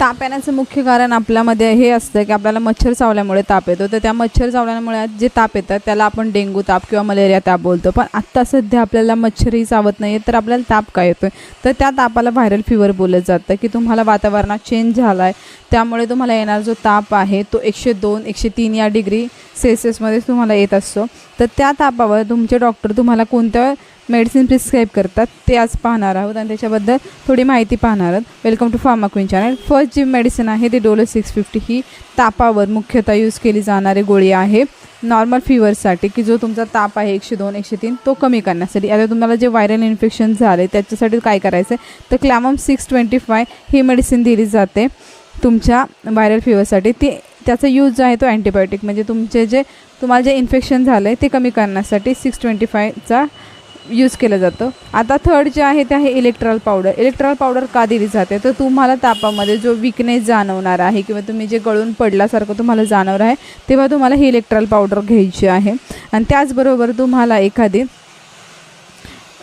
ताप येण्याचं मुख्य कारण आपल्यामध्ये हे असतं की आपल्याला मच्छर चावल्यामुळे ताप येतो. तर त्या मच्छर चावल्यामुळे जे ताप येतात त्याला आपण डेंगू ताप किंवा मलेरिया ताप बोलतो. पण आत्ता सध्या आपल्याला मच्छरही चावत नाही तर आपल्याला ताप काय येतो तर त्या तापाला व्हायरल फिवर बोललं जातं की तुम्हाला वातावरणात चेंज झाला आहे त्यामुळे तुम्हाला येणारा जो ताप आहे तो एकशे दोन एकशे तीन या डिग्री सेल्सिअसमध्ये तुम्हाला येत असतो. तर त्या तापावर तुमचे डॉक्टर तुम्हाला कोणत्या मेडिसिन प्रिस्क्राईब करतात ते आज पाहणार आहोत आणि त्याच्याबद्दल थोडी माहिती पाहणार आहोत. Welcome to pharma queen channel first G medicine आहे ती डोलो सिक्स फिफ्टी ही तापावर मुख्यतः यूज केली जाणारी गोळी आहे. नॉर्मल फिवरसाठी की जो तुमचा ताप आहे एकशे दोन एकशे तीन तो कमी करण्यासाठी. आता तुम्हाला जे व्हायरल इन्फेक्शन झाले त्याच्यासाठी काय करायचं आहे तर क्लॅमम सिक्स ट्वेंटी फाय ही मेडिसिन दिली जाते तुमच्या व्हायरल फिवरसाठी ती त्याचा यूज जो आहे तो अँटीबायोटिक म्हणजे तुमचे जे तुम्हाला जे इन्फेक्शन झालं आहे ते कमी करण्यासाठी सिक्स ट्वेंटी फायचा यूज केलं जातं. आता थर्ड जे आहे ते आहे इलेक्ट्रॉल पावडर इलेक्ट्रॉल पावडर का दिली जाते? तर तुम्हाला तापामध्ये जो विकनेस जाणवणार आहे किंवा तुम्ही जे गळून पडल्यासारखं तुम्हाला जाणवणार आहे तेव्हा तुम्हाला ही इलेक्ट्रॉल पावडर घ्यायची आहे. आणि त्याचबरोबर तुम्हाला एखादी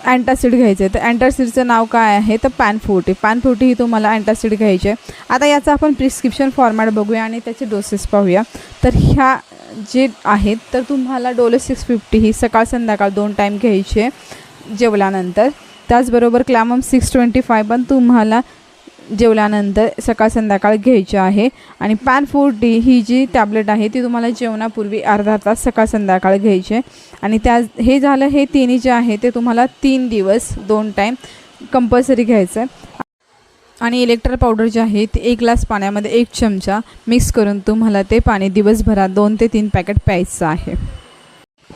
अँटासिड घ्यायचं आहे. तर अँटासिडचं नाव काय आहे? तर पॅनफोर्टी पॅनफोर्टी ही तुम्हाला अँटासिड घ्यायची आहे. आता याचा आपण प्रिस्क्रिप्शन फॉर्मॅट बघूया आणि त्याचे डोसेस पाहूया. तर ह्या जे आहेत तर तुम्हाला डोलो सिक्स फिफ्टी ही सकाळ संध्याकाळ दोन टाईम घ्यायचे जेवल्यानंतर. त्याचबरोबर क्लॅमम सिक्स ट्वेंटी फाय पण तुम्हाला जेवल्यानंतर सकाळ संध्याकाळ घ्यायची आहे. आणि पॅन फोर्टी ही जी टॅबलेट आहे ती तुम्हाला जेवणापूर्वी अर्धा तास सकाळ संध्याकाळ घ्यायची. आहे आणि त्या हे झालं हे तिन्ही जे आहे ते तुम्हाला तीन दिवस दोन टाईम कंपल्सरी घ्यायचं. आहे आणि इलेक्ट्रॉल पावडर जे आहे ते एक ग्लास पाण्यामध्ये एक चमचा मिक्स करून तुम्हाला ते पाणी दिवसभरात दोन ते तीन पॅकेट प्यायचं आहे.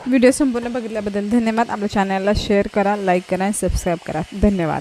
व्हिडिओ संपूर्ण बघितल्याबद्दल धन्यवाद. आपल्या चॅनलला शेअर करा लाईक करा आणि सबस्क्राईब करा. धन्यवाद.